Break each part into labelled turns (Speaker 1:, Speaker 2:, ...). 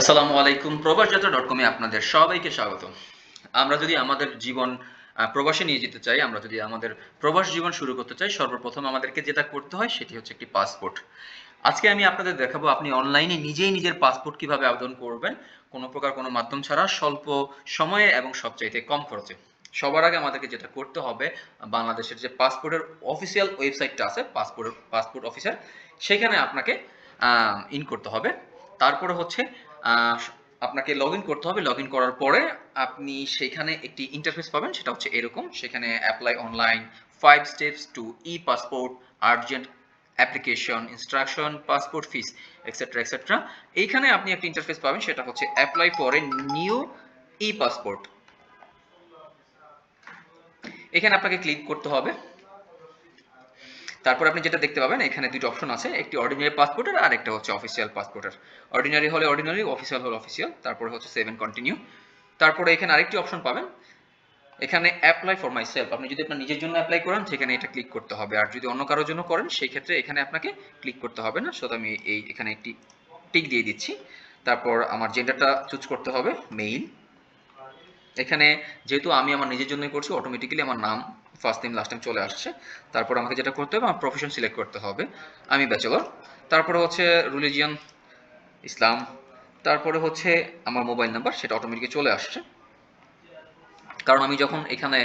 Speaker 1: আসসালামু আলাইকুম প্রবাস যাত্রা ডট কমে আপনাদের সবাইকে স্বাগত আমরা যদি আমাদের জীবন প্রবাসে নিয়ে যেতে চাই, আমরা যদি আমাদের প্রবাস জীবন শুরু করতে চাই, সর্বপ্রথম আমাদেরকে যেটা করতে হয় সেটি হচ্ছে একটি পাসপোর্ট। আজকে আমি আপনাদের দেখাবো, আপনি অনলাইনে নিজেই নিজের পাসপোর্ট কীভাবে আবেদন করবেন, কোনো প্রকার কোনো মাধ্যম ছাড়া, স্বল্প সময়ে এবং সবচাইতে কম খরচে। সবার আগে আমাদেরকে যেটা করতে হবে, বাংলাদেশের যে পাসপোর্টের অফিসিয়াল ওয়েবসাইটটা আছে পাসপোর্ট পাসপোর্ট অফিসার, সেখানে আপনাকে ইন করতে হবে। তারপরে হচ্ছে আপনাকে লগ ইন করতে হবে। লগ ইন করার পরে আপনি সেখানে একটি ইন্টারফেস পাবেন, সেটা হচ্ছে এরকম। সেখানে apply online five steps to e passport urgent application instruction passport fees etcetera etcetera এইখানে আপনি একটা ইন্টারফেস পাবেন, সেটা হচ্ছে apply for a new e passport এখানে আপনাকে ক্লিক করতে হবে। তারপর আপনি যেটা দেখতে পাবেন, এখানে দুটো অপশন আছে, একটি অর্ডিনারি পাসপোর্টের আর একটা হচ্ছে অফিসিয়াল পাসপোর্টের অর্ডিনারি হলে অর্ডিনারি অফিসিয়াল হলে অফিসিয়াল তারপরে হচ্ছে সেভেন কন্টিনিউ তারপরে এখানে আরেকটি অপশন পাবেন, এখানে অ্যাপ্লাই ফর মাই সেলফ আপনি যদি আপনার নিজের জন্য অ্যাপ্লাই করেন, সেখানে এটা ক্লিক করতে হবে। আর যদি অন্য কারোর জন্য করেন সেই ক্ষেত্রে এখানে আপনাকে ক্লিক করতে হবে না। শুধু আমি এই এখানে একটি টিক দিয়ে দিচ্ছি। তারপর আমার জেন্ডারটা চুজ করতে হবে মেইল এখানে যেহেতু আমি আমার নিজের জন্যই করছি অটোমেটিক্যালি আমার নাম ফার্স্ট নেম লাস্ট নেম চলে আসছে। তারপর আমাকে যেটা করতে হবে, আমার প্রফেশন সিলেক্ট করতে হবে। আমি ব্যাচেলর তারপরে হচ্ছে রিলিজিয়ান ইসলাম। তারপরে হচ্ছে আমার মোবাইল নাম্বার সেটা অটোমেটিক চলে আসছে। কারণ আমি যখন এখানে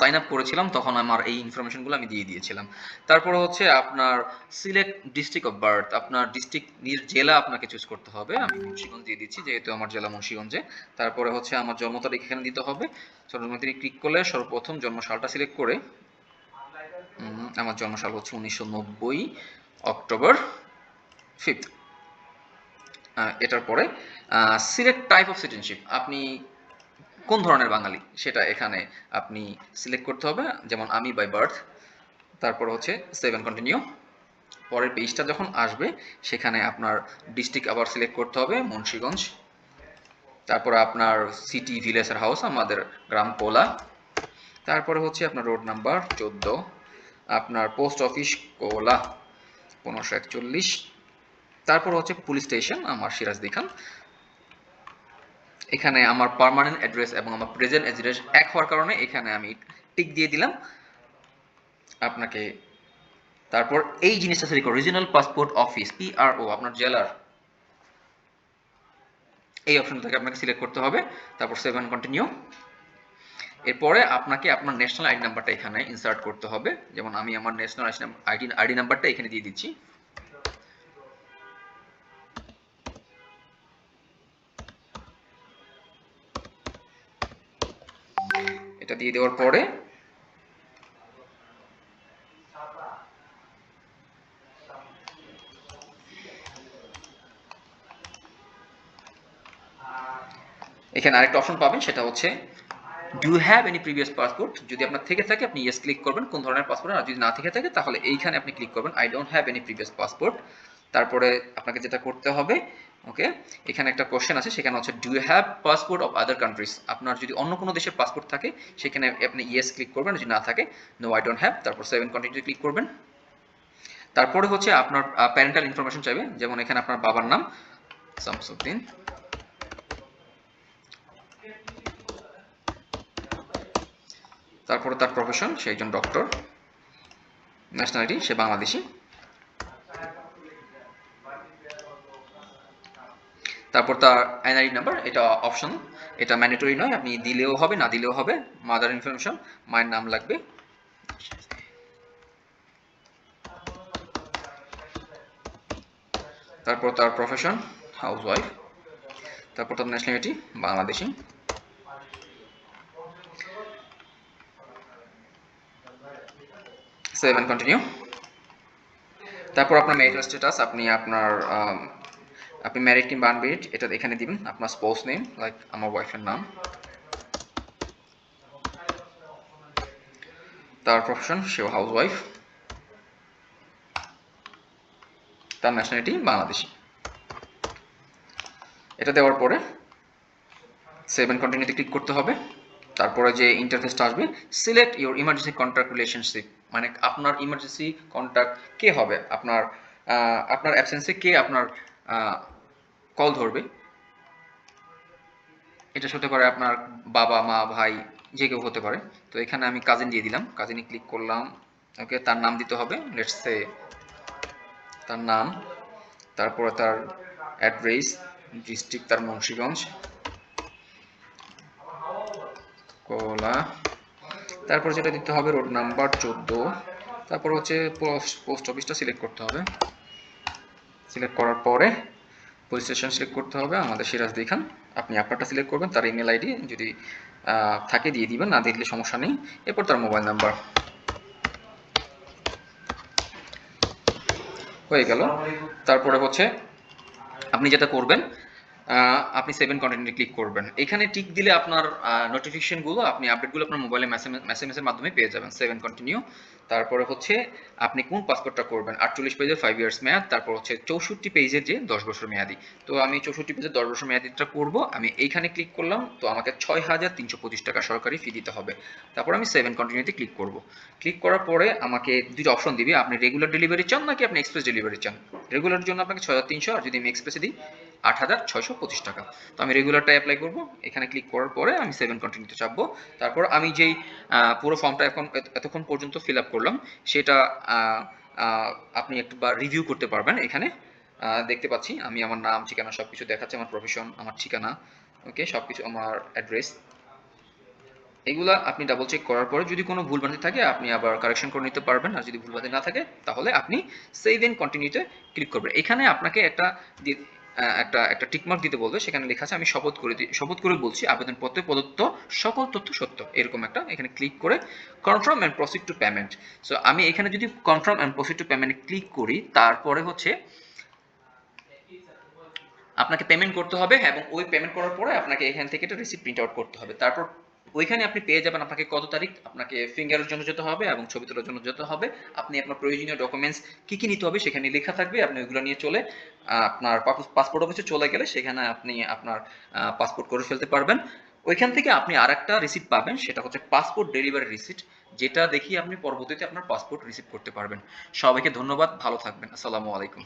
Speaker 1: সাইন আপ করেছিলাম, তখন আমার এই ইনফরমেশনগুলো আমি দিয়ে দিয়েছিলাম। তারপরে হচ্ছে আপনার সিলেক্ট ডিস্ট্রিক্ট অফ বার্থ আপনার ডিস্ট্রিক্ট নিজ জেলা আপনাকে চুজ করতে হবে। আমি মুন্সিগঞ্জ দিয়ে দিচ্ছি, যেহেতু আমার জেলা মুন্সিগঞ্জে। তারপরে হচ্ছে আমার জন্ম তারিখ এখানে দিতে হবে। জন্ম তারিখ ক্লিক করলে সর্বপ্রথম জন্ম সালটা সিলেক্ট করে আমার জন্ম সাল হচ্ছে উনিশশো নব্বই অক্টোবর ফিফথ এটার পরে সিলেক্ট টাইপ অফ সিটিজেনশিপ আপনি কোন ধরনের বাঙালি সেটা এখানে আপনি সিলেক্ট করতে হবে, যেমন আমি বাই বার্থ তারপর হচ্ছে সেভেন কন্টিনিউ পরের পেজটা যখন আসবে, সেখানে আপনার ডিস্ট্রিক্ট আবার সিলেক্ট করতে হবে, মুন্সীগঞ্জ, তারপর আপনার সিটি ভিলেজের হাউস আমাদের গ্রাম কোলা তারপরে হচ্ছে আপনার রোড নাম্বার চোদ্দ, আপনার পোস্ট অফিস কোলা পনেরোশো একচল্লিশ, তারপর হচ্ছে পুলিশ স্টেশন আমার সিরাজদি খান এখানে আমার পার্মানেন্ট অ্যাড্রেস এবং আমার প্রেজেন্ট অ্যাড্রেস এক হওয়ার কারণে এখানে আমি টিক দিয়ে দিলাম। আপনাকে তারপর এই জিনিসটা select regional passport office PRO আপনার জেলার। এই অপশন থেকে আপনাকে সিলেক্ট করতে হবে, তারপর সেভেন কন্টিনিউ এরপরে আপনাকে আপনার ন্যাশনাল আইডি নাম্বারটা এখানে ইনসার্ট করতে হবে, যেমন আমি আমার ন্যাশনাল আইডি আইডি নাম্বারটা এখানে দিয়ে দিচ্ছি। এটা দিয়ে দেওয়ার পরে এখানে আরেকটা অপশন পাবেন, সেটা হচ্ছে do have any previous passport যদি আপনার থেকে থাকে, আপনি ইয়েস ক্লিক করবেন, কোন ধরনের পাসপোর্ট আর যদি না থেকে থাকে, তাহলে এইখানে আপনি ক্লিক করবেন I don't have any previous passport তারপরে আপনাকে যেটা করতে হবে ওকে? এখানে একটা কোশ্চেন আছে, সেখানে হচ্ছে do have passport of other countries আপনার যদি অন্য কোনো দেশের পাসপোর্ট থাকে, সেখানে আপনি ইয়েস ক্লিক করবেন, যদি না থাকে নো আই ডোন্ট হ্যাভ তারপর সেভেন কন্টিনিউ ক্লিক করবেন। তারপরে হচ্ছে আপনার প্যারেন্টাল ইনফরমেশন চাইবে, যেমন এখানে আপনার বাবার নাম শামসুদ্দিন তারপরে তার প্রফেশন সে একজন ডক্টর ন্যাশনালিটি সে বাংলাদেশি। তারপর তার এনআইডি নাম্বার এটা অপশন এটা ম্যান্ডেটরি নয়, আপনি দিলেও হবে, না দিলেও হবে। মাদার ইনফরমেশন মায়ের নাম লাগবে। তারপর তার প্রফেশন হাউস ওয়াইফ তারপর তার ন্যাশনালিটি বাংলাদেশি। সেভেন কন্টিনিউ তারপর আপনার ম্যারিটাল স্ট্যাটাস আপনি আপনার আপনি ম্যারিড কিংবা আনমেরিড এটা এখানে দিবেন, আপনার স্পোজ নেম লাইক আমার ওয়াইফের নাম। তার প্রফেশন সেও হাউস ওয়াইফ তার ন্যাশনালিটি বাংলাদেশি। এটা দেওয়ার পরে সেভেন কন্টিনিউতে ক্লিক করতে হবে। তারপরে যে ইন্টারফেসটা আসবে select your emergency contact relationship মানে আপনার ইমার্জেন্সি কন্ট্যাক্ট কে হবে? আপনার আপনার অ্যাবসেন্সে কে আপনার কল ধরবে। এটা হতে পারে আপনার বাবা, মা, ভাই, যে কেউ হতে পারে। তো এখানে আমি কাজিন দিয়ে দিলাম। কাজিনে ক্লিক করলাম। ওকে তার নাম দিতে হবে। লেটস তার নাম, তারপরে তার অ্যাড্রেস ডিস্ট্রিক্ট তার মুন্সিগঞ্জ, কলা। তারপর যেটা দিতে হবে রোড নাম্বার চোদ্দ। তারপর হচ্ছে পোস্ট অফিসটা সিলেক্ট করতে হবে। সিলেক্ট করার পরে পুলিশ স্টেশন সিলেক্ট করতে হবে, আমাদের সিরাজ দিখান। আপনি আপনারটা সিলেক্ট করবেন, তার ইমেল আইডি যদি থাকে দিয়ে দিবেন, না দিলে সমস্যা নেই। এরপর তার মোবাইল নাম্বার হয়ে গেল। তারপরে হচ্ছে, আপনি যেটা করবেন আপনি সেভেন কন্টেন্টে ক্লিক করবেন। এখানে টিক দিলে আপনার নোটিফিকেশনগুলো আপনি আপডেটগুলো আপনার মোবাইলে মেসেজের মাধ্যমে পেয়ে যাবেন। সেভেন কন্টিনিউ তারপরে হচ্ছে আপনি কোন পাসপোর্টটা করবেন? আটচল্লিশ পেজের ফাইভ ইয়ার্স মেয়াদ। তারপর হচ্ছে চৌষট্টি পেজের যে দশ বছর মেয়াদি। তো আমি চৌষট্টি পেজের দশ বছর মেয়াদিটা করব। আমি এইখানে ক্লিক করলাম। তো আমাকে ছয় হাজার তিনশো পঁচিশ টাকা সরকারি ফি দিতে হবে। তারপর আমি সেভেন কন্টিনিউতে ক্লিক করব। ক্লিক করার পরে আমাকে দুটো অপশন দিবে। আপনি রেগুলার ডেলিভারি চান নাকি আপনি এক্সপ্রেস ডেলিভারি চান? রেগুলার জন্য আপনাকে ছয় হাজার তিনশো। আর যদি আমি এক্সপ্রেসে দিই আট হাজার ছয়শো পঁচিশ টাকা। তো আমি রেগুলারটা অ্যাপ্লাই করব। এখানে ক্লিক করার পরে আমি সেভেন কন্টিনিউতে চাপবো। তারপর আমি যেই পুরো ফর্মটা এখন এতক্ষণ পর্যন্ত ফিল আপ করলাম, সেটা আপনি একটু রিভিউ করতে পারবেন। এখানে দেখতে পাচ্ছি আমি আমার নাম, ঠিকানা সব কিছু দেখাচ্ছে, আমার প্রফেশন আমার ঠিকানা ওকে সব কিছু আমার অ্যাড্রেস এগুলা আপনি ডাবল চেক করার পরে যদি কোনো ভুলভ্রান্তি থাকে, আপনি আবার কারেকশন করে নিতে পারবেন। আর যদি ভুলভ্রান্তি না থাকে, তাহলে আপনি সেভ এন্ড কন্টিনিউতে ক্লিক করবেন। এখানে আপনাকে একটা একটা একটা টিকমার্ক দিতে বলবে। সেখানে লেখা আছে, আমি শপথ করে দিই শপথ করে বলছি, আবেদনপত্রে প্রদত্ত সকল তথ্য সত্য। এরকম একটা, এখানে ক্লিক করে confirm and proceed to payment so আমি এখানে যদি confirm and proceed to payment click করি, তারপরে হচ্ছে আপনাকে পেমেন্ট করতে হবে এবং ওই পেমেন্ট করার পরে আপনাকে এখান থেকে একটা রিসিপ্ট প্রিন্ট আউট করতে হবে। তারপর ওইখানে আপনি পেয়ে যাবেন আপনাকে কত তারিখ, আপনাকে ফিঙ্গারের জন্য যেতে হবে এবং ছবি তোলার জন্য যেতে হবে। আপনি আপনার প্রয়োজনীয় ডকুমেন্টস কি কি নিতে হবে সেখানে লেখা থাকবে, আপনি ওইগুলো নিয়ে চলে আপনার পাসপোর্ট অফিসে চলে গেলে সেখানে আপনি আপনার পাসপোর্ট করে ফেলতে পারবেন। ওইখান থেকে আপনি আর একটা রিসিপ্ট পাবেন, সেটা হচ্ছে পাসপোর্ট ডেলিভারি রিসিপ্ট যেটা দেখিয়ে আপনি পরবর্তীতে আপনার পাসপোর্ট রিসিভ করতে পারবেন। সবাইকে ধন্যবাদ, ভালো থাকবেন, আসসালামু আলাইকুম।